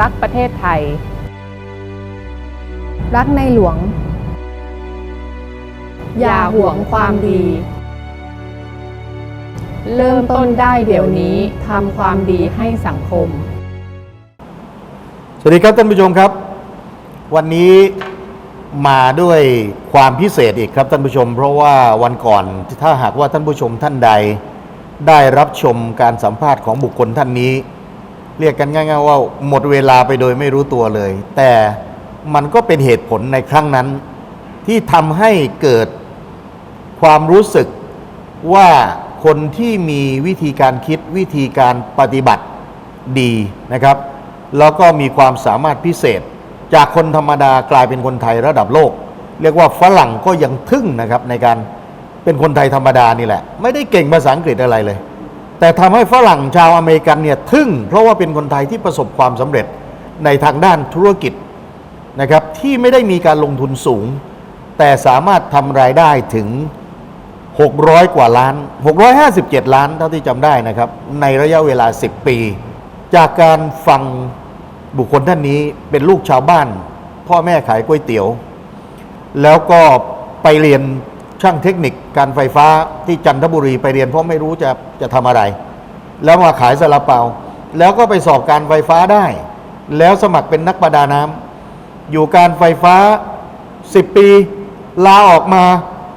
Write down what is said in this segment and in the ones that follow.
รักประเทศไทย รักในหลวง อย่าห่วงความดี เริ่มต้นได้เดี๋ยวนี้ทำความดีให้สังคม สวัสดีครับท่านผู้ชมครับ วันนี้มาด้วยความพิเศษอีกครับท่านผู้ชม เพราะว่าวันก่อนถ้าหากว่าท่านผู้ชมท่านใด ได้รับชมการสัมภาษณ์ของบุคคลท่านนี้ เรียกกันง่ายๆว่าหมดเวลาไปโดยไม่รู้ตัวเลย แต่มันก็เป็นเหตุผลในครั้งนั้น ที่ทำให้เกิดความรู้สึกว่าคนที่มีวิธีการคิดวิธีการปฏิบัติดีนะครับ แล้วก็มีความสามารถพิเศษ จากคนธรรมดากลายเป็นคนไทยระดับโลก เรียกว่าฝรั่งก็ยังทึ่งนะครับในการเป็นคนไทยธรรมดานี่แหละ ไม่ได้เก่งภาษาอังกฤษอะไรเลย แต่ทำให้ฝรั่งชาวอเมริกันเนี่ยทึ่ง เพราะว่าเป็นคนไทยที่ประสบความสำเร็จในทางด้านธุรกิจนะครับที่ไม่ได้มีการลงทุนสูง แต่สามารถทำรายได้ถึง 600 กว่าล้าน 657 ล้านเท่าที่จำได้นะครับ ในระยะเวลา 10 ปี จากการฟังบุคคลท่านนี้เป็นลูกชาวบ้าน พ่อแม่ขายก๋วยเตี๋ยว แล้วก็ไปเรียน ช่างเทคนิคการไฟฟ้าที่จันทบุรีไปเรียนเพราะไม่รู้จะจะทำอะไร แล้วมาขายซาลาเปา แล้วก็ไปสอบการไฟฟ้าได้ แล้วสมัครเป็นนักประดาน้ำอยู่การไฟฟ้า 10 ปีลาออกมา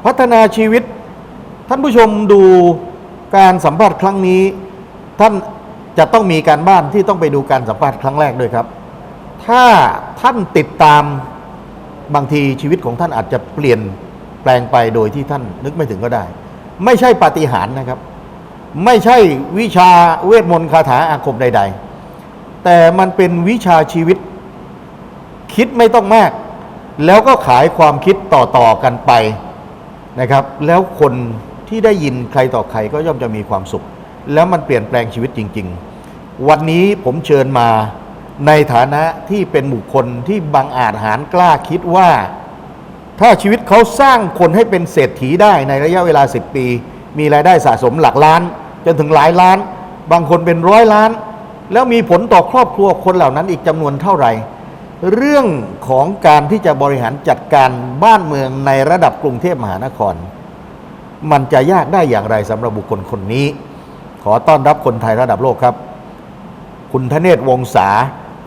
พัฒนาชีวิต ท่านผู้ชมดูการสัมภาษณ์ครั้งนี้ ท่านจะต้องมีการบ้านที่ต้องไปดูการสัมภาษณ์ครั้งแรกด้วยครับ ถ้าท่านติดตามบางทีชีวิตของท่านอาจจะเปลี่ยน แปลงไปโดยที่ท่านนึกไม่ถึงก็ได้ ไม่ใช่ปาฏิหาริย์นะครับ ไม่ใช่วิชาเวทมนต์คาถาอาคมใด ๆ แต่มันเป็นวิชาชีวิต คิดไม่ต้องมาก แล้วก็ขายความคิดต่อๆกันไปนะครับ แล้วคนที่ได้ยินใครต่อใครก็ย่อมจะมีความสุข แล้วมันเปลี่ยนแปลงชีวิตจริง ๆ วันนี้ผมเชิญมาในฐานะที่เป็นบุคคลที่บังอาจหารกล้าคิดว่า ถ้าชีวิตเขาสร้างคนให้เป็นเศรษฐีได้ในระยะเวลา 10 ปี มีรายได้สะสมหลักล้าน จนถึงหลายล้าน บางคนเป็นร้อยล้าน แล้วมีผลต่อครอบครัวคนเหล่านั้นอีกจำนวนเท่าไหร่ เรื่องของการที่จะบริหารจัดการบ้านเมืองในระดับกรุงเทพมหานคร มันจะยากได้อย่างไรสำหรับบุคคลคนนี้ ขอต้อนรับคนไทยระดับโลกครับ คุณธเนศวงศา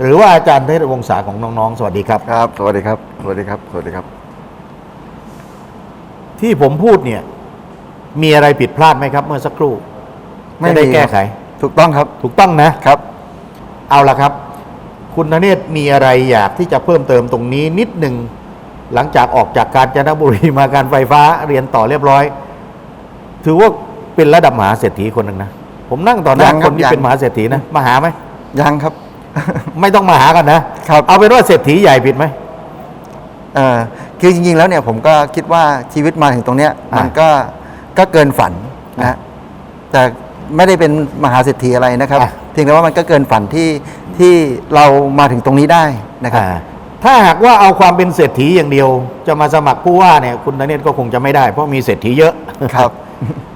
หรือว่าอาจารย์ธเนศวงศาของน้องๆ สวัสดีครับ ครับ สวัสดีครับ สวัสดีครับ สวัสดีครับ ที่ผมพูดเนี่ย มีอะไรผิดพลาดไหมครับ เมื่อสักครู่ไม่จะได้มีแก้ไข ถูกต้องครับ ถูกต้องนะครับ เอาละครับ คุณธเนศมีอะไรอยากที่จะเพิ่มเติมตรงนี้นิดหนึ่งหลังจากออกจากการจนบุรีมาการไฟฟ้าเรียนต่อเรียบร้อย ถือว่าเป็นระดับมหาเศรษฐีคนหนึ่งนะผมนั่งต่อหน้ายังคครับนที่ยังเป็นมหาเศรษฐีนะมาหาไหมยังครับ ไม่ต้องมาหากันนะครับ เอาเป็นว่าเศรษฐีใหญ่ผิดไหมเอ่อ คือจริงๆแล้วเนี่ยผมก็คิดว่าชีวิตมาถึงตรงเนี้ยอะมันก็ก็เกินฝันอะนะแต่ไม่ได้เป็นมหาเศรษฐีอะไรนะครับ อะ เพียงแต่ว่ามันก็เกินฝันที่ที่เรามาถึงตรงนี้ได้นะครับ อ่าถ้าหากว่าเอาความเป็นเศรษฐีอย่างเดียว จะมาสมัครผู้ว่าเนี่ยคุณธเนศก็คงจะไม่ได้เพราะมีเศรษฐีเยอะ ครับ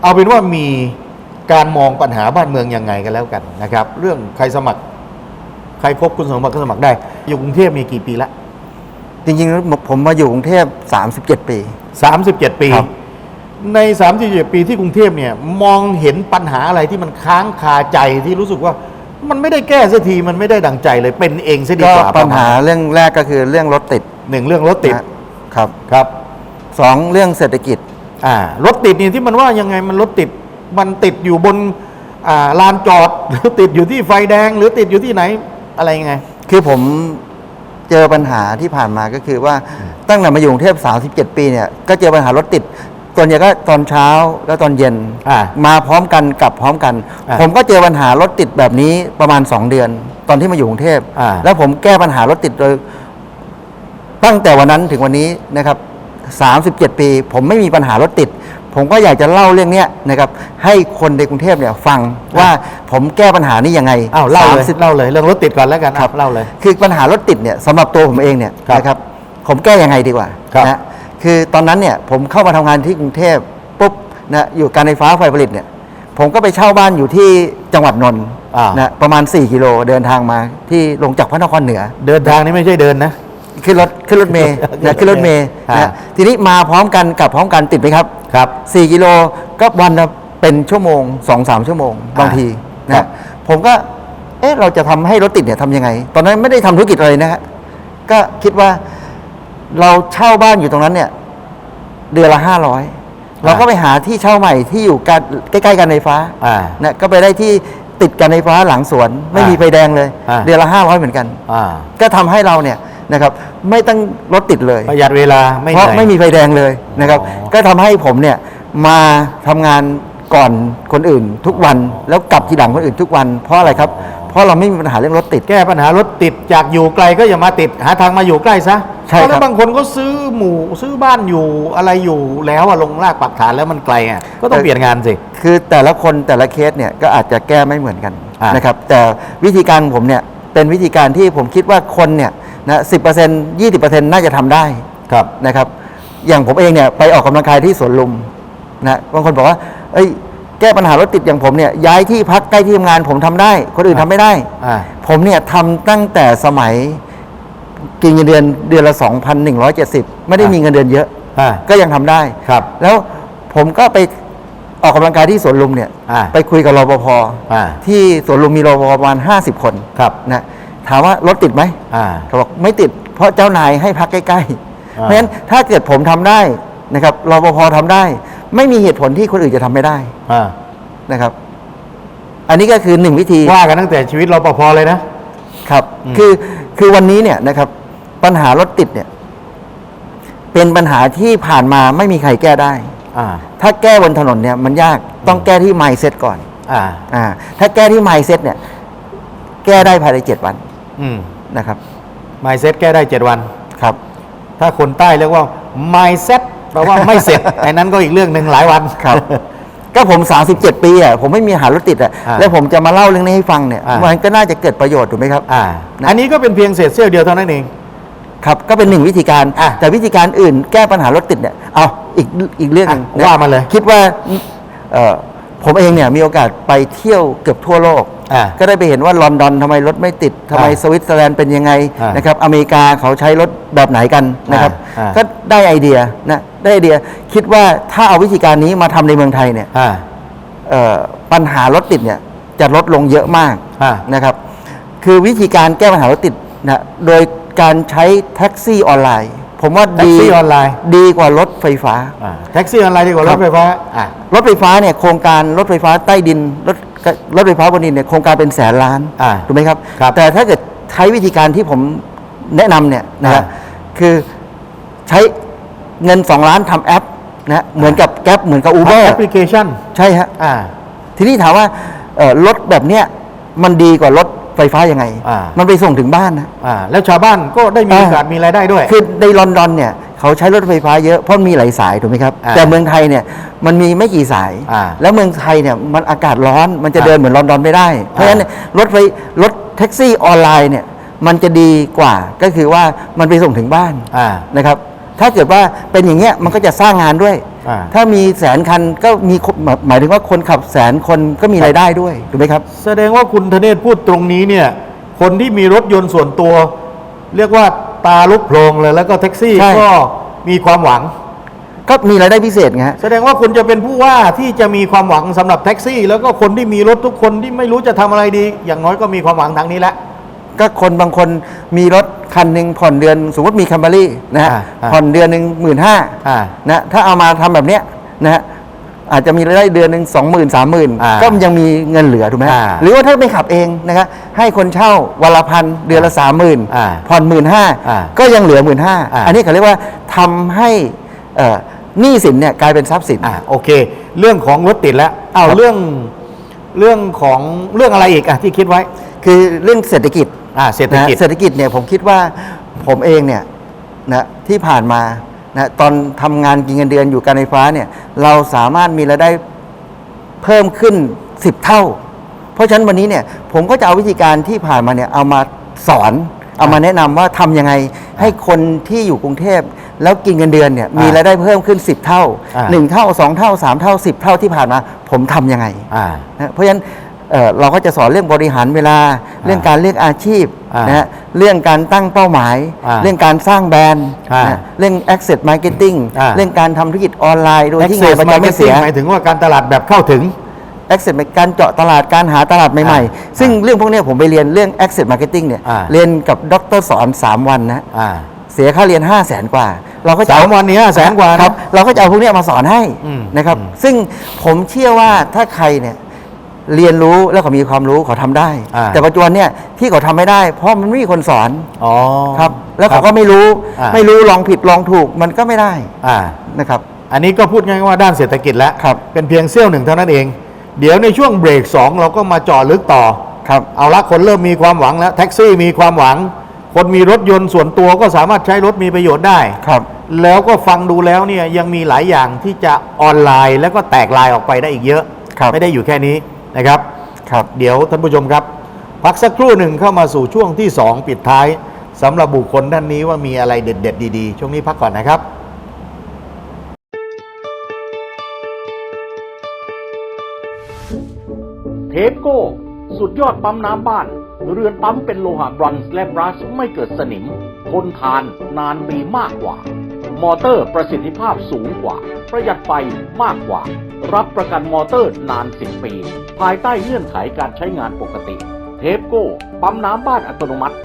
เอาเป็นว่ามีการมองปัญหาบ้านเมืองยังไงกันแล้วกันนะครับ เรื่องใครสมัคร ใครครบคุณสมบัติก็สมัครได้ อยู่กรุงเทพมีกี่ปีละ จริงๆแล้วผมมาอยู่กรุงเทพ37 ปี 37 ปี ครับ ใน 37 ปีที่กรุงเทพเนี่ยมองเห็นปัญหาอะไรที่มันค้างคาใจที่รู้สึกว่า มันไม่ได้แก้สักทีมันไม่ได้ดังใจเลยเป็นเองซะดีก็กว่าปัญหาประมณเรื่องแรกก็คือเรื่องรถติดหนึ่งเรื่องรถติดนะครับครับ สองเรื่องเศรษฐกิจ อ่ารถติดนี่ที่มันว่ายังไงมันรถติดมันติดอยู่บนอ่าลานจอด หรือติดอยู่ที่ไฟแดง หรือติดอยู่ที่ไหนอะไรยังไง คือผม เจอปัญหาที่ผ่านมาก็คือว่าตั้งแต่มาอยู่กรุงเทพ37 ปีเนี่ยก็เจอปัญหารถติดส่วนใหญ่ก็ตอนเช้าแล้วตอนเย็นอ่ามาพร้อมกันกลับพร้อมกันอ่าผมก็เจอปัญหารถติดแบบนี้ประมาณ 2 เดือน ตอนที่มาอยู่กรุงเทพอ่าแล้วผมแก้ปัญหารถติดโดยตั้งแต่วันนั้นถึงวันนี้นะครับ37 ปี ผมไม่มีปัญหารถติด ผมก็อยากจะเล่าเรื่องเนี้ยนะครับให้คนในกรุงเทพเนี่ยฟังว่าผมแก้ปัญหานี้ยังไงอ้าวเล่าเลย30เล่าเลยเรื่องรถติดก่อนแล้วกันครับเล่าเลย คือปัญหารถติดเนี่ยสำหรับตัวผมเองเนี่ยครับนะครับผมแก้ยังไงดีกว่าครับนะคือตอนนั้นเนี่ยผมเข้ามาทำงานที่กรุงเทพปุ๊บนะอยู่การไฟฟ้าไฟผลิตเนี่ยผมก็ไปเช่าบ้านอยู่ที่จังหวัดนนท์อ่านะประมาณ 4 กิโลเดินทางมาที่ลงจากพระนครเหนือ เดินทางนี่ไม่ใช่เดินนะ ขึ้นรถขึ้นรถเมย์นะขึ้นรถเมย์อ่านะทีนี้มาพร้อมกันกลับพร้อมกันติดไหมครับครับ 4 กิโลก็วันละเป็นชั่วโมง 2-3 ชั่วโมงบางทีครันะบผมก็เอ๊ะเราจะทำให้รถติดเนี่ยทำยังไง ตอนนั้นไม่ได้ทำธุรกิจอะไรนะฮะก็คิดว่าเราเช่าบ้านอยู่ตรงนั้นเนี่ย เดือนละห้าร้อยเราก็ไปหาที่เช่าใหม่ที่อยู่กันใกล้ๆกันไฟฟ้าอ่านะก็ไปได้ที่ติดกันไฟฟ้าหลังสวน ไม่อ่ามีมีไฟแดงเลยอ่าเดือนละห้าร้อยเหมือนกันอ่าก็ทำให้เราเนี่ย นะครับไม่ต้องรถติดเลยประหยัดเวลาไม่เพราะหนื่อยไม่มีไฟแดงเลยนะครับอ๋อก็ทำให้ผมเนี่ยมาทำงานก่อนคนอื่นทุกวันแล้วกลับทีหลังคนอื่นทุกวัน เพราะอะไรครับ เพราะเราไม่มีปัญหาเรื่องรถติด แก้ปัญหารถติดจากอยู่ไกลก็อย่ามาติดหาทางมาอยู่ใกล้ซะใช่ครับเพราะแล้วบางคนก็ซื้อหมู่ซื้อบ้านอยู่อะไรอยู่แล้วอะลงรากปักฐานแล้วมันไกลอะก็ต้องเปลี่ยนงานสิคือแต่ละคนแต่ละเคสเนี่ยก็อาจจะแก้ไม่เหมือนกันอ่านนะครับแต่วิธีการผมเนี่ยเป็นวิธีการที่ผมคิดว่าคนเนี่ย นะสิบเปอร์เซ็นต์ยี่สิบเปอร์เซ็นต์น่าจะทำได้ครับนะครับ อย่างผมเองเนี่ยไปออกกำลังกายที่สวนลุมนะบางคนบอกว่า เอ้ย แก้ปัญหารถติดอย่างผมเนี่ยย้ายที่พักใกล้ที่ทำงานผมทำได้ คนอื่นทำไม่ได้อ่าผมเนี่ยทำตั้งแต่สมัยกินเงินเดือนเดือนละ 2,170 ไม่ได้อะมีเงินเดือนเยอะอ่าก็ยังทำได้ครับ แล้วผมก็ไปออกกำลังกายที่สวนลุมเนี่ยอ่าไปคุยกับรปภอ่าที่สวนลุมมีรปภประมาณ 50 คนครับนะ ถามว่ารถติดไหมอ่า เขาบอกไม่ติด เพราะเจ้านายให้พักใกล้ๆอ่าเพราะฉะนั้นถ้าเกิดผมทำได้นะครับรปภทำได้ ไม่มีเหตุผลที่คนอื่นจะทำไม่ได้อ่า นะครับ อันนี้ก็คือหนึ่งวิธี ว่ากันตั้งแต่ชีวิตรปภเลยนะ ครับ อืม คือ คือวันนี้เนี่ยนะครับ ปัญหารถติดเนี่ย เป็นปัญหาที่ผ่านมาไม่มีใครแก้ได้ อ่า ถ้าแก้บนถนนเนี่ยมันยาก ต้องแก้ที่ mindset ก่อน อ่า อ่า ถ้าแก้ที่ mindset เนี่ย แก้ได้ภายในเจ็ดวัน อืมนะครับ mindset แก้ได้ 7 วันครับ ถ้าคนใต้เรียกว่า mindset แปลว่าไม่เสร็จ ไอ้นั้นก็อีกเรื่องหนึ่งหลายวัน ครับ ก็ผม 37 ปีอะผมไม่มีหารถติดอะอ่าแล้วผมจะมาเล่าเรื่องนี้ให้ฟังเนี่ยอ่ามั มันก็น่าจะเกิดประโยชน์ถูกไหมครับ อ่า นะ อันนี้ก็เป็นเพียงเศษเสี้ยวเดียวเท่านั้นเอง ครับก็เป็นหนึ่งวิธีการอะแต่วิธีการอื่นแก้ปัญหารถติดเนี่ยเอาอีกอีกเรื่องหนึงอะว่ามาเลย คิดว่าเอ่อ ผมเองเนี่ยมีโอกาสไปเที่ยวเกือบทั่วโลก อ่า ก็ได้ไปเห็นว่าลอนดอนทำไมรถไม่ติดทำไมอ่าสวิตเซอร์แลนด์เป็นยังไงอ่านนะครับอเมริกาเขาใช้รถแบบไหนกันนะครับอ่าอ่า ก็ได้ไอเดียนะได้ไอเดียคิดว่าถ้าเอาวิธีการนี้มาทำในเมืองไทยเนี่ย อ่า เอ่อปัญหารถติดเนี่ยจะลดลงเยอะมากอ่านะครับ คือวิธีการแก้ปัญหารถติดนะโดยการใช้แท็กซี่ออนไลน์ ผมว่าแท็กดีซี่ออนไลน์ดีกว่ารถไฟฟ้า อ่าแท็กซี่ออนไลน์ดีกว่ารครัถบไฟฟ้าอ่ารถไฟฟ้าเนี่ยโครงการรถไฟฟ้าใต้ดินรถรถไฟฟ้าบนดินเนี่ยโครงการเป็นแสนล้านอ่า ถูกไหมครับ ครับแต่ถ้าเกิดใช้วิธีการที่ผมแนะนำเนี่ยนะครับอ่คือใช้เงิน 2 ล้านทำแอปนะเหมือนกับแก๊ปเหมือนกับอูเบอร์แอปพลิเคชัน ใช่ฮะ อ่า ทีนี้ถามว่าเอ่อรถแบบเนี้ยมันดีกว่ารถไฟฟ้ายังไง อ่ามันไปส่งถึงบ้านนะ อ่าแล้วชาวบ้านก็ได้มีอ่า โอกาสมีรายได้ด้วย คือในลอนดอนเนี่ยเขาใช้รถไฟฟ้าเยอะเพราะมีหลายสายถูกไหมครับ อ่าแต่เมืองไทยเนี่ยมันมีไม่กี่สาย อ่าแล้วเมืองไทยเนี่ยมันอากาศร้อนมันจะอ่าเดินเหมือนลอนดอนไม่ได้ เพราะฉะนั้นเนี่ยรถไฟรถแท็กซี่ออนไลน์เนี่ยมันจะดีกว่าก็คือว่ามันไปส่งถึงบ้านอ่านะครับ ถ้าเกิดว่าเป็นอย่างเงี้ยมันก็จะสร้างงานด้วย อ่า ถ้ามีแสนคันก็มีคนหมายหมายถึงว่าคนขับแสนคนก็มีรายได้ด้วยถูกไหมครับ แสดงว่าคุณธเนศพูดตรงนี้เนี่ย คนที่มีรถยนต์ส่วนตัว เรียกว่าตาลุกโพลงเลยแล้วก็แท็กซี่ใช่ ก็มีความหวัง ก็มีรายได้พิเศษไงฮะ แสดงว่าคุณจะเป็นผู้ว่าที่จะมีความหวังสำหรับแท็กซี่ แล้วก็คนที่มีรถทุกคนที่ไม่รู้จะทำอะไรดี อย่างน้อยก็มีความหวังทางนี้แหละ ก็คนบางคนมีรถคันหนึ่งผ่อนเดือน สมมติมีคัมบารี่นะฮะอ่าอ่าผ่อนเดือนหนึ่งหมื่นห้าอ่านะถ้าเอามาทำแบบเนี้ยนะฮะอาจจะมีรายได้เดือนหนึ่งสองหมื่นสามหมื่นอ่าก็ยังมีเงินเหลือถูกไหมอ่าหรือว่าถ้าไม่ขับเองนะครับให้คนเช่าวันละพันเดือนละสามหมื่นอ่าผ่อนหมื่นห้าอ่าก็ยังเหลือหมื่นห้าอ่า อันนี้เขาเรียกว่าทำให้เอ่อหนี้สินเนี่ยกลายเป็นทรัพย์สิน อ่าโอเค เรื่องของรถติดแล้วเอาครับ เรื่องเรื่องของเรื่องอะไรอีกอะที่คิดไว้ คือเรื่องเศรษฐกิจ อ่าเศรษฐกิจ นะเศรษฐกิจเนี่ยผมคิดว่าผมเองเนี่ยนะที่ผ่านมานะตอนทำงานกินเงินเดือนอยู่การไฟฟ้าเนี่ยเราสามารถมีรายได้เพิ่มขึ้น 10 เท่า เพราะฉะนั้นวันนี้เนี่ยผมก็จะเอาวิธีการที่ผ่านมาเนี่ยเอามาสอน เอามาแนะนำว่าทำยังไงให้คนที่อยู่กรุงเทพแล้วกินเงินเดือนเนี่ยมีรายได้เพิ่มขึ้น 10 เท่า อ่า 1 เท่า 2 เท่า 3 เท่า 10 เท่าที่ผ่านมา ผมทำยังไง อ่า นะเพราะฉะนั้น เอ่อเราก็จะสอนเรื่องบริหารเวลา เรื่องการเลือกอาชีพอ่านนะฮะเรื่องการตั้งเป้าหมาย อ่าเรื่องการสร้างแบรนด์อ่านะเรื่อง access marketing อ่า เรื่องการทำธุรกิจออนไลน์โดยที่งาน Access ประจำไม่เสีย Marketing หมายถึงว่าการตลาดแบบเข้าถึง access การเจาะตลาดการหาตลาดใหม่อ่าๆซึ่งเรื่องพวกเนี้ยผมไปเรียนเรื่อง access marketing เนี่ยอ่า เรียนกับดรสอน 3 วันนะ อ่า เสียค่าเรียน 5 0 0แสนกว่า เราก็จะสามเอวันนี้ห้าแสนกว่านะครับเราก็จะเอาพวกเนี้ยมาสอนให้อืมนะครับอืมซึ่งผมเชื่อว่าถ้าใครเนี่ย เรียนรู้แล้วเขามีความรู้เขาทำได้ อ่าแต่ปัจจุบันเนี่ยที่เขาทำไม่ได้ เพราะมันไม่มีคนสอนอ๋อครับ แล้วเขาก็ไม่รู้อ่า ไม่รู้ลองผิดลองถูกมันก็ไม่ได้อ่า นะครับ อันนี้ก็พูดง่ายๆว่าด้านเศรษฐกิจแล้วครับ เป็นเพียงเสี้ยวหนึ่งเท่านั้นเอง เดี๋ยวในช่วงเบรก 2 เราก็มาเจาะลึกต่อ ครับ เอาละคนเริ่มมีความหวังแล้วแท็กซี่มีความหวัง คนมีรถยนต์ส่วนตัวก็สามารถใช้รถมีประโยชน์ได้ ครับ แล้วก็ฟังดูแล้วเนี่ยยังมีหลายอย่างที่จะออนไลน์แล้วก็แตกลายออกไปได้อีกเยอะ ครับ ไม่ได้อยู่แค่นี้ นะครับครับเดี๋ยวท่านผู้ชมครับ พักสักครู่หนึ่งเข้ามาสู่ช่วงที่ 2 ปิดท้ายสำหรับบุคคลท่านนี้ว่ามีอะไรเด็ด ๆ ดีๆ ช่วงนี้พักก่อนนะครับเทปโก้ สุดยอดปั๊มน้ำบ้าน เรือนปั๊มเป็นโลหะบรอนซ์และบรัชไม่เกิดสนิม ทนทานนานปีมากกว่า มอเตอร์ประสิทธิภาพสูงกว่า ประหยัดไฟมากกว่า รับประกันมอเตอร์นาน 10 ปี ภายใต้เงื่อนไขการใช้งานปกติ เทปโก้ ปั๊มน้ำบ้านอัตโนมัติ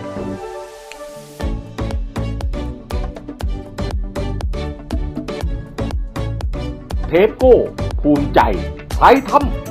เทปโก้ ภูมิใจใครทำ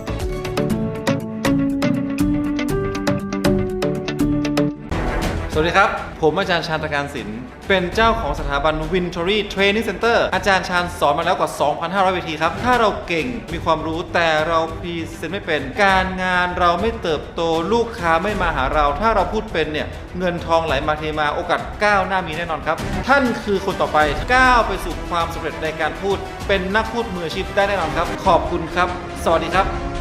วัสดีครับ ผมอาจารย์ชาญตการศิลป์เป็นเจ้าของสถาบัน Wintory Training Center อาจารย์ชาญสอนมาแล้วกว่า 2,500 เวทีครับ ถ้าเราเก่งมีความรู้แต่เราพรีเซนต์ไม่เป็น การงานเราไม่เติบโตลูกค้าไม่มาหาเรา ถ้าเราพูดเป็นเนี่ย เงินทองไหลมาเทมาโอกาสก้าวหน้ามีแน่นอนครับ ท่านคือคนต่อไปก้าวไปสู่ความสำเร็จในการพูด เป็นนักพูดมืออาชีพได้แน่นอนครับ ขอบคุณครับ สวัสดีครับ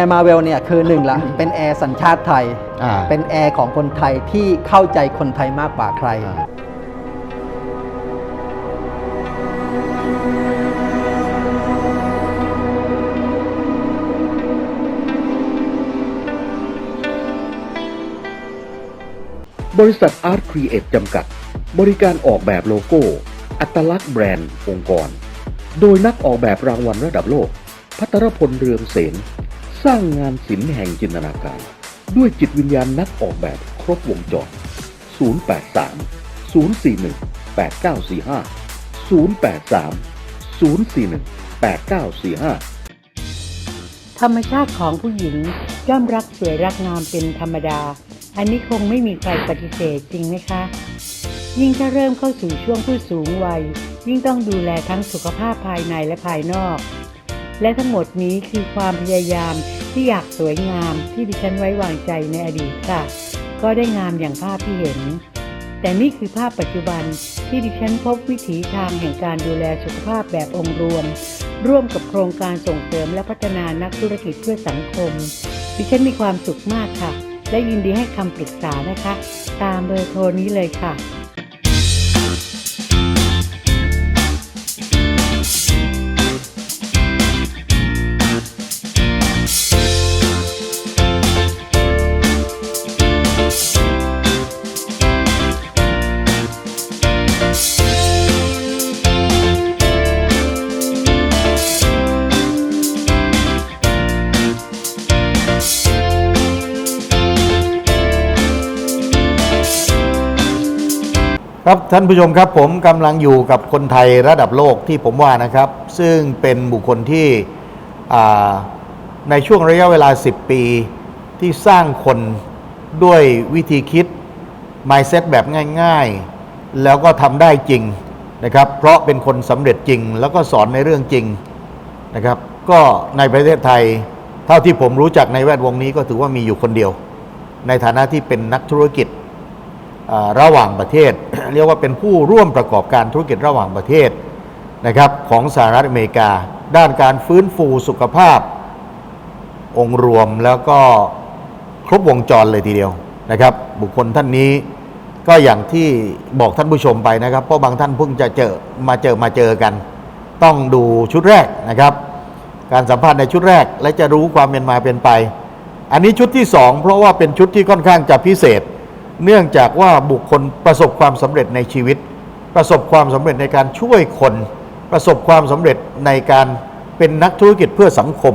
ร์มาเวลเนี่ยคือหนึ่งละเป็นแอร์สัญชาติไทย อ่า เป็นแอร์ของคนไทยที่เข้าใจคนไทยมากกว่าใครบริษัท Art Create จำกัด บริการออกแบบโลโก้ อัตลักษณ์แบรนด์ องค์กร โดยนักออกแบบรางวัลระดับโลก พัทรพลเรืองเสน สร้างงานศิลป์แห่งจินตนาการ ด้วยจิตวิญญาณนักออกแบบครบวงจร 083 041 8945 083 041 8945ธรรมชาติของผู้หญิงย่อมรักสวยรักงามเป็นธรรมดา อันนี้คงไม่มีใครปฏิเสธจริงไหมคะ ยิ่งถ้าเริ่มเข้าสู่ช่วงผู้สูงวัย ยิ่งต้องดูแลทั้งสุขภาพภายในและภายนอก และทั้งหมดนี้คือความพยายามที่อยากสวยงามที่ดิฉันไว้วางใจในอดีตค่ะ ก็ได้งามอย่างภาพที่เห็น แต่นี่คือภาพปัจจุบันที่ดิฉันพบวิถีทางแห่งการดูแลสุขภาพแบบองค์รวม ร่วมกับโครงการส่งเสริมและพัฒนานักธุรกิจเพื่อสังคม ดิฉันมีความสุขมากค่ะ และยินดีให้คำปรึกษานะคะ ตามเบอร์โทรนี้เลยค่ะ ครับท่านผู้ชมครับผมกำลังอยู่กับคนไทยระดับโลกที่ผมว่านะครับ ซึ่งเป็นบุคคลที่อ่าในช่วงระยะเวลา 10 ปีที่สร้างคนด้วยวิธีคิด mindset แบบง่ายๆ แล้วก็ทำได้จริงนะครับ เพราะเป็นคนสำเร็จจริง แล้วก็สอนในเรื่องจริงนะครับ ก็ในประเทศไทย เท่าที่ผมรู้จักในแวดวงนี้ก็ถือว่ามีอยู่คนเดียว ในฐานะที่เป็นนักธุรกิจ ระหว่างประเทศ เรียกว่าเป็นผู้ร่วมประกอบการธุรกิจระหว่างประเทศนะครับของสหรัฐอเมริกา ด้านการฟื้นฟูสุขภาพองค์รวมแล้วก็ครบวงจรเลยทีเดียวนะครับ บุคคลท่านนี้ก็อย่างที่บอกท่านผู้ชมไปนะครับ เพราะบางท่านเพิ่งจะเจอมาเจอมาเจอกัน ต้องดูชุดแรกนะครับ การสัมภาษณ์ในชุดแรก และจะรู้ความเป็นมาเป็นไป อันนี้ชุดที่สองเพราะว่าเป็นชุดที่ค่อนข้างจะพิเศษ เนื่องจากว่าบุคคลประสบความสำเร็จในชีวิต ประสบความสำเร็จในการช่วยคน ประสบความสำเร็จในการเป็นนักธุรกิจเพื่อสังคม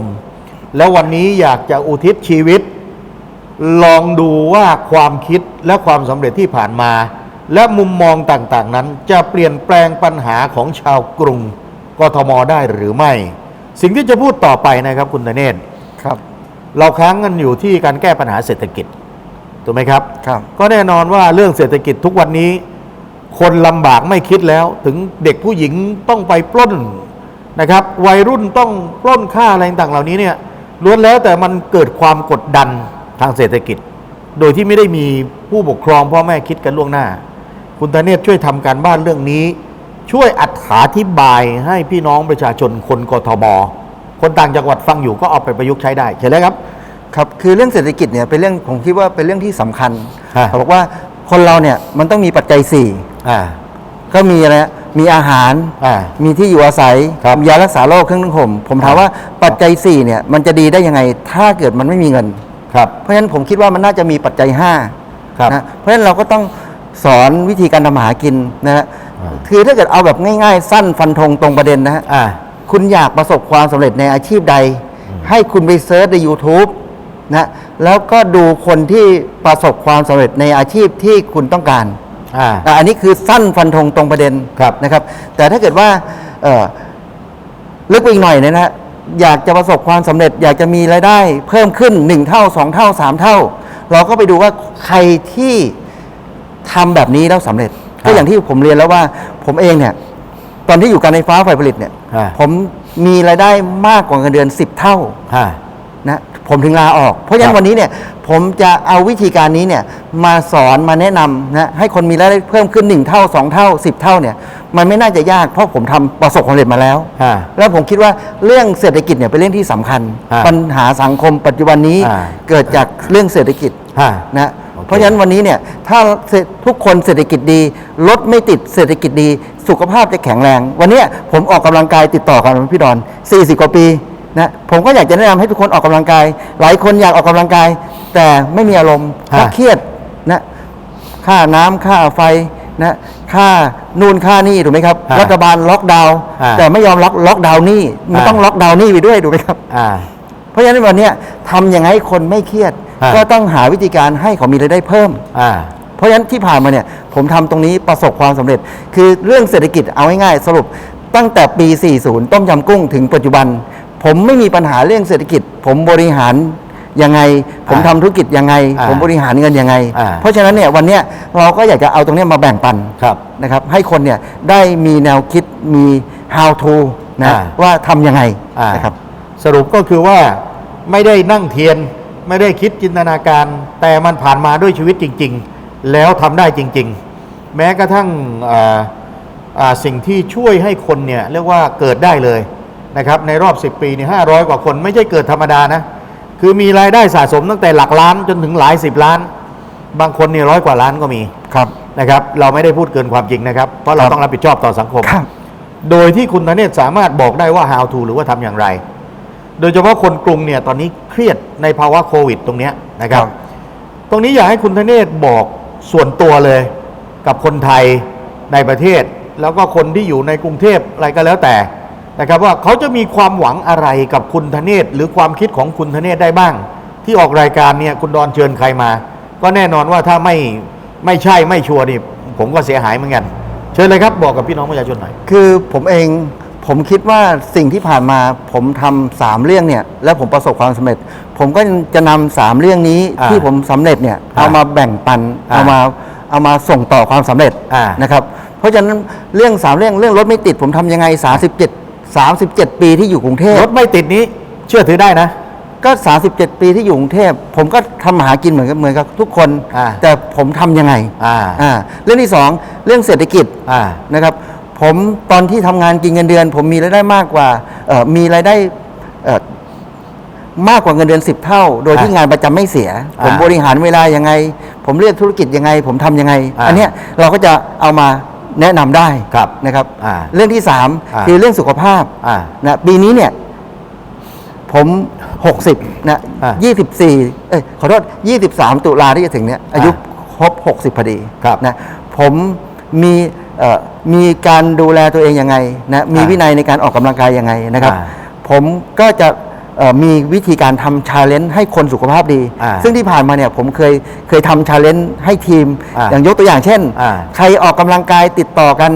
แล้ววันนี้อยากจะอุทิศชีวิต ลองดูว่าความคิดและความสำเร็จที่ผ่านมา และมุมมองต่างๆนั้น จะเปลี่ยนแปลงปัญหาของชาวกรุงกทมได้หรือไม่ สิ่งที่จะพูดต่อไปนะครับคุณธเนศครับ เราค้างกันอยู่ที่การแก้ปัญหาเศรษฐกิจ ถูกไหมครับ ครับ ก็แน่นอนว่าเรื่องเศรษฐกิจทุกวันนี้ คนลำบากไม่คิดแล้ว ถึงเด็กผู้หญิงต้องไปปล้นนะครับ วัยรุ่นต้องปล้นค่าอะไรต่างๆเหล่านี้เนี่ยล้วนแล้วแต่มันเกิดความกดดันทางเศรษฐกิจ โดยที่ไม่ได้มีผู้ปกครองพ่อแม่คิดกันล่วงหน้า คุณธเนศช่วยทำการบ้านเรื่องนี้ ช่วยอธิบายให้พี่น้องประชาชนคนกทมคนต่างจังหวัดฟังอยู่ก็เอาไปประยุกต์ใช้ได้ใช่ไหมครับ ครับคือเรื่องเศรษฐกิจเนี่ยเป็นเรื่องผมคิดว่าเป็นเรื่องที่สำคัญฮะเขาบอกว่าคนเราเนี่ยมันต้องมีปัจจัยสี่อ่าก็มีอะไรนะมีอาหารอ่ามีที่อยู่อาศัยครับมียารักษาโรคเครื่องนึ่งห่มผมถามครับว่าปัจจัยสี่เนี่ยมันจะดีได้ยังไงถ้าเกิดมันไม่มีเงินครับเพราะฉะนั้นผมคิดว่ามันน่าจะมีปัจจัยห้าครับนะเพราะฉะนั้นเราก็ต้องสอนวิธีการทำมาหากินนะฮะอ่าคือถ้าเกิดเอาแบบง่าย ๆ สั้นฟันธงตรงประเด็นนะฮะอ่าคุณอยากประสบความสำเร็จในอาชีพใด ให้คุณไปเซิร์ชใน YouTube นะแล้วก็ดูคนที่ประสบความสำเร็จในอาชีพที่คุณต้องการอ่า อะอันนี้คือสั้นฟันธงตรงประเด็นครับ นะครับ แต่ถ้าเกิดว่าเอ่อลึกไปอีกหน่อยเนยนะฮะอยากจะประสบความสำเร็จ อยากจะมีรายได้เพิ่มขึ้น 1 เท่า 2 เท่า 3 เท่า เราก็ไปดูว่าใครที่ทำแบบนี้แล้วสำเร็จครับก็อย่างที่ผมเรียนแล้วว่า ผมเองเนี่ย ตอนที่อยู่การไฟฟ้าฝ่ายผลิตเนี่ยฮะผมมีรายได้มากกว่าเงินเดือน 10 เท่า ฮะ นะ ผมถึงลาออก เพราะฉะนั้ครันบวันนี้เนี่ยผมจะเอาวิธีการนี้เนี่ยมาสอนมาแนะนำนะให้คนมีรายได้เพิ่มขึ้น 1 เท่า 2 เท่า 10 เท่าเนี่ยมันไม่น่าจะยากเพราะผมทำประสบความสำเร็จมาแล้วฮะแล้วผมคิดว่าเรื่องเศรษฐกิจเนี่ยเป็นเรื่องที่สำคัญฮะปัญหาสังคมปัจจุบันนี้อ่า เกิดจากเรื่องเศรษฐกิจฮะนะโอเคเพราะฉะนั้นวันนี้เนี่ยถ้าทุกคนเศรษฐกิจดีรถไม่ติดเศรษฐกิจดี สุขภาพจะแข็งแรง วันเนี้ยผมออกกำลังกายติดต่อกันพี่ดอน 40 กว่าปี นะผมก็อยากจะแนะนำให้ทุกคนออกกำลังกาย หลายคนอยากออกกำลังกาย แต่ไม่มีอารมณ์เพราะฮะเครียดนะค่าน้ำค่าไฟนะค่านู่นค่านี่ถูกไหมครับฮะรัฐบาลล็อกดาวน์ฮะแต่ไม่ยอมล็อกล็อกดาวน์หนี่มันฮะต้องล็อกดาวน์หนี่ไปด้วยถูกไหมครับอ่าเพราะฉะนั้นวันเนี้ยทำยังไงให้คนไม่เครียดฮะก็ต้องหาวิธีการให้เขามีรายได้เพิ่มอ่าเพราะฉะนั้นที่ผ่านมาเนี่ยผมทำตรงนี้ประสบความสำเร็จ คือเรื่องเศรษฐกิจเอาง่ายๆสรุปตั้งแต่ปี 40 ต้มยำกุ้งถึงปัจจุบัน ผมไม่มีปัญหาเรื่องเศรษฐกิจ ผมบริหารยังไง ผมทำธุรกิจยังไงอ่าผมบริหารเงินยังไงอ่าเพราะฉะนั้นเนี่ยวันเนี้ยเราก็อยากจะเอาตรงเนี้ยมาแบ่งปันครับนะครับ ให้คนเนี่ยได้มีแนวคิดมี how to นะอ่าว่าทำยังไงอ่านะครับสรุปก็คือว่าไม่ได้นั่งเทียนไม่ได้คิดจินตนาการ แต่มันผ่านมาด้วยชีวิตจริง ๆ แล้วทำได้จริง ๆ แม้กระทั่งอ่าอ่าสิ่งที่ช่วยให้คนเนี่ยเรียกว่าเกิดได้เลย นะครับในรอบ 10 ปีนี่500กว่าคนไม่ใช่เกิดธรรมดานะ คือมีรายได้สะสมตั้งแต่หลักล้านจนถึงหลายสิบล้าน บางคนเนี่ยร้อยกว่าล้านก็มีครับนะครับ เราไม่ได้พูดเกินความจริงนะครับ เพราะเราครับต้องรับผิดชอบต่อสังคม ครับ โดยที่คุณธเนศสามารถบอกได้ว่า how to หรือว่าทำอย่างไร โดยเฉพาะคนกรุงเนี่ยตอนนี้เครียดในภาวะโควิดตรงเนี้ยนะครับ ครับ ตรงนี้อยากให้คุณธเนศบอกส่วนตัวเลย กับคนไทยในประเทศ แล้วก็คนที่อยู่ในกรุงเทพอะไรก็แล้วแต่ นะครับว่าเขาจะมีความหวังอะไรกับคุณธเนศหรือความคิดของคุณธเนศได้บ้าง ที่ออกรายการเนี่ยคุณดอนเชิญใครมา ก็แน่นอนว่าถ้าไม่ไม่ใช่ไม่ชัวร์นี่ผมก็เสียหายเหมือนกัน เชิญเลยครับบอกกับพี่น้องประชาชนหน่อย คือผมเองผมคิดว่าสิ่งที่ผ่านมาผมทำสามเรื่องเนี่ยแล้วผมประสบความสำเร็จ ผมก็จะนำสามเรื่องนี้อ่าที่ผมสำเร็จเนี่ยอ่าเอามาแบ่งปันอ่าเอามาเอามาส่งต่อความสำเร็จอ่านะครับเพราะฉะนั้นเรื่องสามเรื่องเรื่องรถไม่ติด ผมทำยังไง37 37 ปีที่อยู่กรุงเทพรถไม่ติดนี้เชื่อถือได้นะ ก็ 37 ปีที่อยู่กรุงเทพผมก็ทำมาหากินเหมือนกับเหมือนกับทุกคน อ่าแต่ผมทำยังไงอ่า อ่าเรื่องที่สองเรื่องเศรษฐกิจ อ่า นะครับผมตอนที่ทำงานกินเงินเดือน ผมมีรายได้มากกว่าเอ่อมีรายได้เอ่อมากกว่าเงินเดือน 10 เท่า โดยที่อะงานประจำไม่เสียอ่าผมบริหารเวลายังไง ผมเลือกธุรกิจยังไง ผมทำยังไง อ่า อันเนี้ยเราก็จะเอามา แนะนำได้ครับนะครับ อ่าเรื่องที่สามอ่าคือเรื่องสุขภาพอ่านะปีนี้เนี่ย ผม 60นะอ่า24เอ้ยขอโทษ 23 ตุลาที่จะถึงเนี่ยอายุครบ 60พอดีครับนะผมมีเอ่อมีการดูแลตัวเองยังไงนะมีอ่าวินัยในการออกกำลังกายยังไงนะครับ อ่า ผมก็จะเอ่อ มีวิธีการทำชาเลนจ์ให้คนสุขภาพดี อ่าซึ่งที่ผ่านมาเนี่ยผมเคยเคยทำชาเลนจ์ให้ทีมอ่าอย่างยกตัวอย่างเช่น อ่าใครออกกำลังกายติดต่อกัน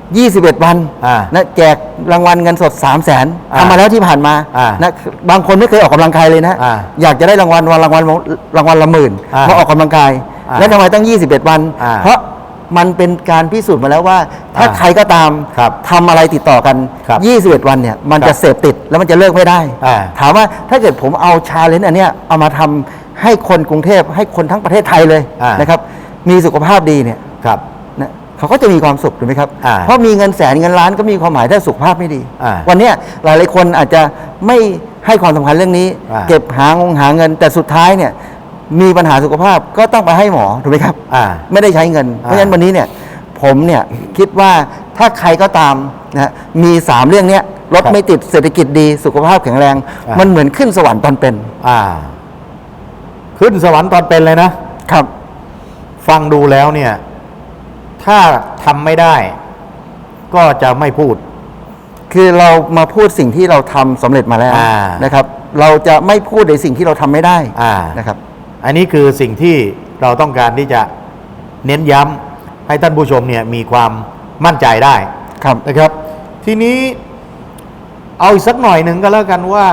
21 วันอ่านะแจกรางวัลเงินสด 3 0 0แสนอ่าทำมาแล้วที่ผ่านมาอ่านะบางคนไม่เคยออกกำลังกายเลยนะอ่าอยากจะได้รางวัลวันรางวัลรางวัลละหมื่นอ่ามาออกกำลังกาย อ่าและทำไมตั้ง 21 วัน อ่า เพราะ มันเป็นการพิสูจน์มาแล้วว่า ถ้าอ่าใครก็ตามครับทำอะไรติดต่อกันครับ21 วันเนี่ย มันครับจะเสพติดแล้วมันจะเลิกไม่ได้อ่าถามว่าถ้าเกิดผมเอาชาเลนจ์อันเนี้ยเอามาทำให้คนกรุงเทพให้คนทั้งประเทศไทยเลยอ่านนะครับ มีสุขภาพดีเนี่ยครับนะเขาก็จะมีความสุขถูกไหมครับอ่าเพราะมีเงินแสนเงินล้านก็มีความหมายถ้าสุขภาพไม่ดีอ่าวันเนี้ยหลายหลายๆคนอาจจะไม่ให้ความสำคัญเรื่องนี้อ่าเก็บหางงหาเงินแต่สุดท้ายเนี่ย มีปัญหาสุขภาพก็ต้องไปให้หมอถูกไหมครับ อ่า ไม่ได้ใช้เงิน เพราะฉะนั้นวันนี้เนี่ยผมเนี่ยคิดว่าถ้าใครก็ตามนะฮะมีสามเรื่องเนี้ยรถครับไม่ติดเศรษฐกิจดีสุขภาพแข็งแรง อ่ามั มันเหมือนขึ้นสวรรค์ตอนเป็นอ่า ขึ้นสวรรค์ตอนเป็นเลยนะ ครับ ฟังดูแล้วเนี่ย ถ้าทำไม่ได้ ก็จะไม่พูด คือเรามาพูดสิ่งที่เราทำสำเร็จมาแล้วอ่านะครับ เราจะไม่พูดในสิ่งที่เราทำไม่ได้อ่า นะครับ อันนี้คือสิ่งที่เราต้องการที่จะเน้นย้ำให้ท่านผู้ชมเนี่ยมีความมั่นใจได้ครับนะครับ ทีนี้เอาอีกสักหน่อยหนึ่งก็แล้วกันว่า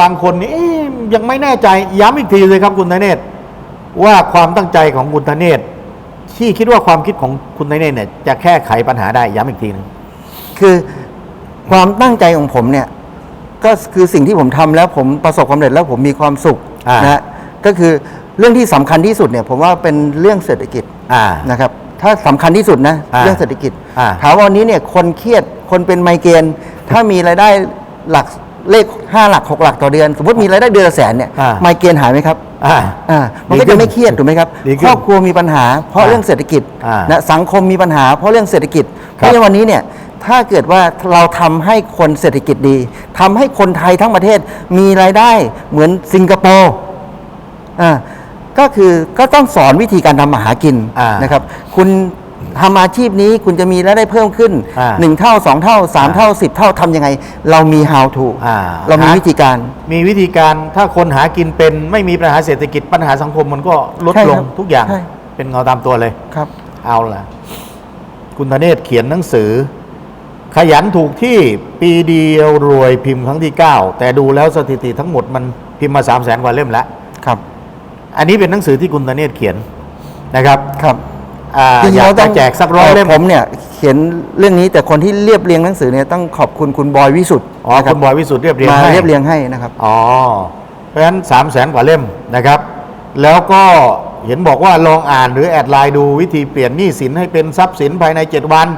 บางคนนี่เอ๊ะยังไม่แน่ใจย้ำอีกทีเลยครับคุณธเนศว่าความตั้งใจของคุณธเนศที่คิดว่าความคิดของคุณธเนศเนี่ยจะแก้ไขปัญหาได้ย้ำอีกทีหนึงคือความตั้งใจของผมเนี่ยก็คือสิ่งที่ผมทำแล้วผมประสบความสำเร็จแล้วผมมีความสุขอ่านนะฮะ ก็คือเรื่องที่สำคัญที่สุดเนี่ยผมว่าเป็นเรื่องเศรษฐกิจอ่า นะครับถ้าสำคัญที่สุดนะอ่าเรื่องเศรษฐกิจอ่า ถามว่าวันนี้เนี่ยคนเครียดคนเป็นไมเกรนถ้ามีรายได้หลักเลขห้าหลักหกหลักต่อเดือน สมมติมีรายได้เดือนละแสนเนี่ยอ่า ไมเกรนหายไหมครับ อ่า อ่ามันก็ดีขึ้จะนไม่เครียดถูกไหมครับดีขึ้นครอบครัวมีปัญหา เพราะอ่าเรื่องเศรษฐกิจอ่านะสังคมมีปัญหา เพราะเรื่องเศรษฐกิจเพครับราะฉะนั้นวันนี้เนี่ยถ้าเกิดว่าเราทำให้คนเศรษฐกิจดีทำให้คนไทยทั้งประเทศมีรายได้เหมือนสิงคโปร์ อ่าก็คือก็ต้องสอนวิธีการทำมาหากินอ่านนะครับ คุณทำอาชีพนี้คุณจะมีรายได้เพิ่มขึ้นอ่า หนึ่งเท่าสองเท่าสามอ่าเท่าสิบเท่าทำยังไง เรามี how to อ่าเรามีหาวิธีการ มีวิธีการถ้าคนหากินเป็นไม่มีปัญหาเศรษฐกิจปัญหาสังคมมันก็ลดใช่ลคงรับทุกอย่างใช่ เป็นเงาตามตัวเลย ครับ เอาล่ะ คุณธเนศเขียนหนังสือ ขยันถูกที่ปีเดียวรวยพิมพ์ครั้งที่ 9 แต่ดูแล้วสถิติทั้งหมดมันพิมพ์มา3 0 0แสนกว่าเล่มแล้ว ครับ อันนี้เป็นหนังสือที่คุณธเนศเขียนนะครับครับอ่าจริงๆอยากเราต้จะองแจกสักร้อยเล่มผมเนี่ยเขียนเรื่องนี้แต่คนที่เรียบเรียงหนังสือเนี่ยต้องขอบคุณคุณบอยวิสุทธ์อ๋อนะคุณบอยวิสุทธ์เรียบเรียงมาให้ เรียบเรียงให้นะครับ อ๋อ เพราะฉะนั้น3 0 0แสนกว่าเล่มนะครับ แล้วก็เห็นบอกว่าลองอ่านหรือแอดไลน์ดูวิธีเปลี่ยนหนี้สินให้เป็นทรัพย์สินภายใน 7 วัน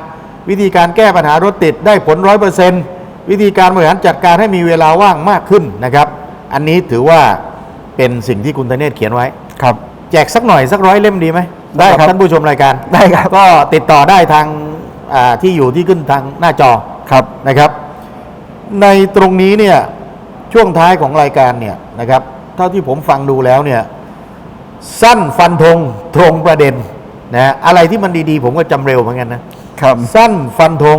วิธีการแก้ปัญหารถติดได้ผลร้อยเปอร์เซ็นต์วิธีการบริหารจัดการให้มีเวลาว่างมากขึ้นนะครับ อันนี้ถือว่า เป็นสิ่งที่คุณธเนศเขียนไว้ครับ แจกสักหน่อยสักร้อยเล่มดีไหมได้ครับสำหท่านผู้ชมรายการได้ครับก็ติดต่อได้ทางอ่าที่อยู่ที่ขึ้นทางหน้าจอครับนะครับ ในตรงนี้เนี่ยช่วงท้ายของรายการเนี่ยนะครับเท่าที่ผมฟังดูแล้วเนี่ยสั้นฟันธงตรงประเด็นนะอะไรที่มันดีๆ ผมก็จำเร็วเหมือนกันนะครับสั้นฟันธง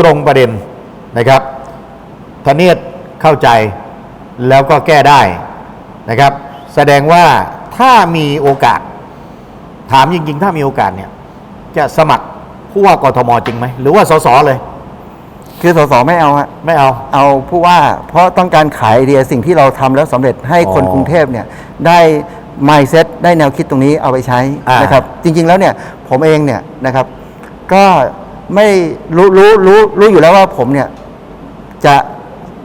ตรงประเด็นนะครับธเนศเข้าใจแล้วก็แก้ได้ นะครับ แสดงว่าถ้ามีโอกาส ถามจริงๆ ถ้ามีโอกาสเนี่ย จะสมัครผู้ว่ากทมจริงไหม หรือว่าสสเลย คือสสไม่เอาฮะไม่เอา เอาผู้ว่าเพราะต้องการขายไอเดียสิ่งที่เราทำแล้วสำเร็จให้คนอ๋อกรุงเทพเนี่ยได้ mindset ได้แนวคิดตรงนี้เอาไปใช้อ่านนะครับ จริง ๆแล้วเนี่ยผมเองเนี่ยนะครับ ก็ไม่รู้รู้รู้รู้อยู่แล้วว่าผมเนี่ยจะ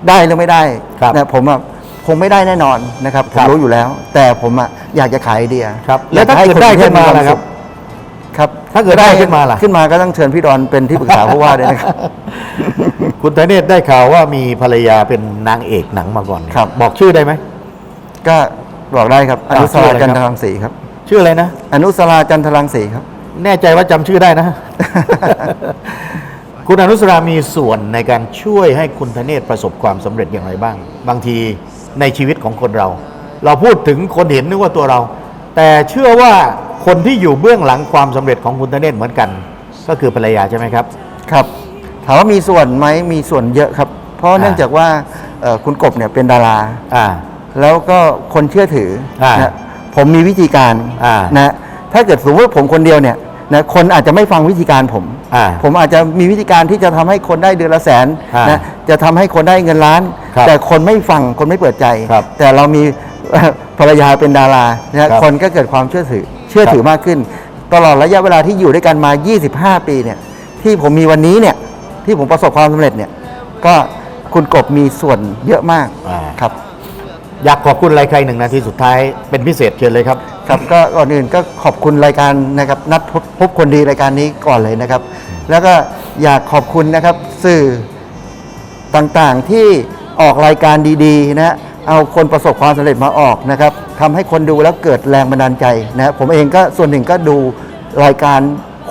ได้หรือไม่ได้ครับ นะผมอะ คงไม่ได้แน่นอนนะครับผครัมบรู้อยู่แล้ว แต่ผมอะอยากจะขายไอเดียครับอยากจะให้แล้วถ้าเกิดได้ขึ้นมาคกรุงเทพล่ะครับสุขครับ ถ้าเกิดได้ขึ้นมาล่ะขึ้นมาก็ต้องเชิญพี่ดอนเป็นที่ปรึกษาผู้ว่าด้วยนะครับคุณธเนศได้ข่าวว่ามีภรรยาเป็นนางเอกหนังมาก่อนครับ บอกชื่อได้ไหมก็บอกได้ครับออ่านุสราชื่ออะไรครับจันทรังสีครับ ชื่ออะไรนะอนุสราจันทรังสีครับ แน่ใจว่าจำชื่อได้นะ คุณอนุสรามีส่วนในการช่วยให้คุณธเนศประสบความสำเร็จอย่างไรบ้าง บางที ในชีวิตของคนเรา เราพูดถึงคนเห็นนึกว่าตัวเรา แต่เชื่อว่าคนที่อยู่เบื้องหลังความสำเร็จของคุณธเนศเหมือนกัน ก็คือภรรยาใช่ไหมครับ ครับถามว่ามีส่วนไหมมีส่วนเยอะครับ เพราะอ่าเนื่องจากว่าเอ่อคุณกบเนี่ยเป็นดาราอ่าแล้วก็คนเชื่อถืออ่านะผมมีวิธีการอ่านะถ้าเกิดสมมติว่าผมคนเดียวเนี่ย นะคนอาจจะไม่ฟังวิธีการผม อ่า ผมอาจจะมีวิธีการที่จะทำให้คนได้เดือนละแสนอ่านนะจะทำให้คนได้เงินล้าน ครับแต่คนไม่ฟังคนไม่เปิดใจ ครับแต่เรามี ภรรยาเป็นดารานะครัฮะบคนก็เกิดความเชื่อถือเชื่อถือมากขึ้น ตลอดระยะเวลาที่อยู่ด้วยกันมา 25 ปีเนี่ยที่ผมมีวันนี้เนี่ยที่ผมประสบความสำเร็จเนี่ยก็คุณกบมีส่วนเยอะมากอ่า ครับ อยากขอบคุณอะไรใครหนึ่งนาทีสุดท้ายเป็นพิเศษเชิญเลยครับ ครับก็ก่อนอื่นก็ขอบคุณรายการนะครับนัดพบพบคนดีรายการนี้ก่อนเลยนะครับ แล้วก็อยากขอบคุณนะครับสื่อต่างๆที่ออกรายการดีๆนะเอาคนประสบความสำเร็จมาออกนะครับทำให้คนดูแล้วเกิดแรงบันดาลใจนะผมเองก็ส่วนหนึ่งก็ดูรายการ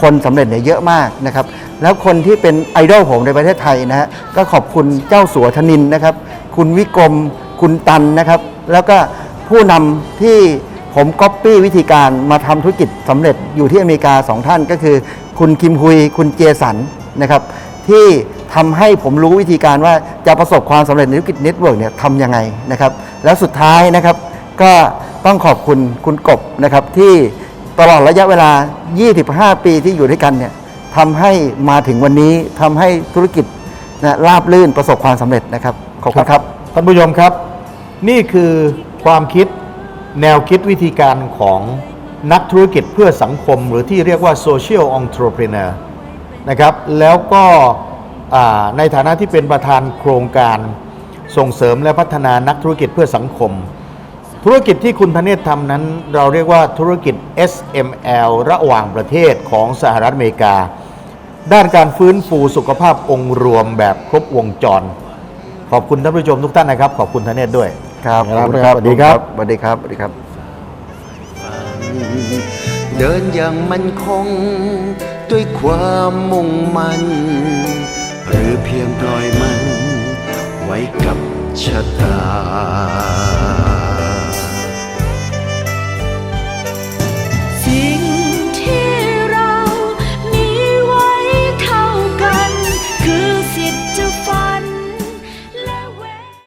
คนสำเร็จเนี่ยเยอะมากนะครับแล้วคนที่เป็นไอดอลผมในประเทศไทยนะฮะก็ขอบคุณเจ้าสัวธนินนะครับ คุณวิกรมคุณตันนะครับ แล้วก็ผู้นำที่ ผมก๊อปปี้วิธีการมาทำธุรกิจสำเร็จอยู่ที่อเมริกาสองท่านก็คือ คุณคิมฮุย คุณเจสันนะครับ ที่ทำให้ผมรู้วิธีการว่าจะประสบความสำเร็จในธุรกิจเน็ตเวิร์กเนี่ยทำยังไงนะครับ แล้วสุดท้ายนะครับก็ต้องขอบคุณคุณกบนะครับที่ตลอดระยะเวลา 25 ปีที่อยู่ด้วยกันเนี่ยทำให้มาถึงวันนี้ทำให้ธุรกิจนะราบลื่นประสบความสำเร็จนะครับ ขอบคุณครับ ท่านผู้ชมครับ นี่คือความคิด แนวคิดวิธีการของนักธุรกิจเพื่อสังคม หรือที่เรียกว่า social entrepreneur นะครับแล้วก็ในฐานะที่เป็นประธานโครงการส่งเสริมและพัฒนานักธุรกิจเพื่อสังคม ธุรกิจที่คุณธเนศทำนั้น เราเรียกว่าธุรกิจ SML ระหว่างประเทศของสหรัฐอเมริกา ด้านการฟื้นฟูสุขภาพองค์รวมแบบครบวงจร ขอบคุณท่านผู้ชมทุกท่านนะครับ ขอบคุณธเนศด้วย ครับครับขอณสวัสดีครับสวัสดีครับสวัสดีครับ เดินอย่างมันคง ด้วยความมุ่งมั่นหรือเพียงปล่อยมัน ไว้กับชะตา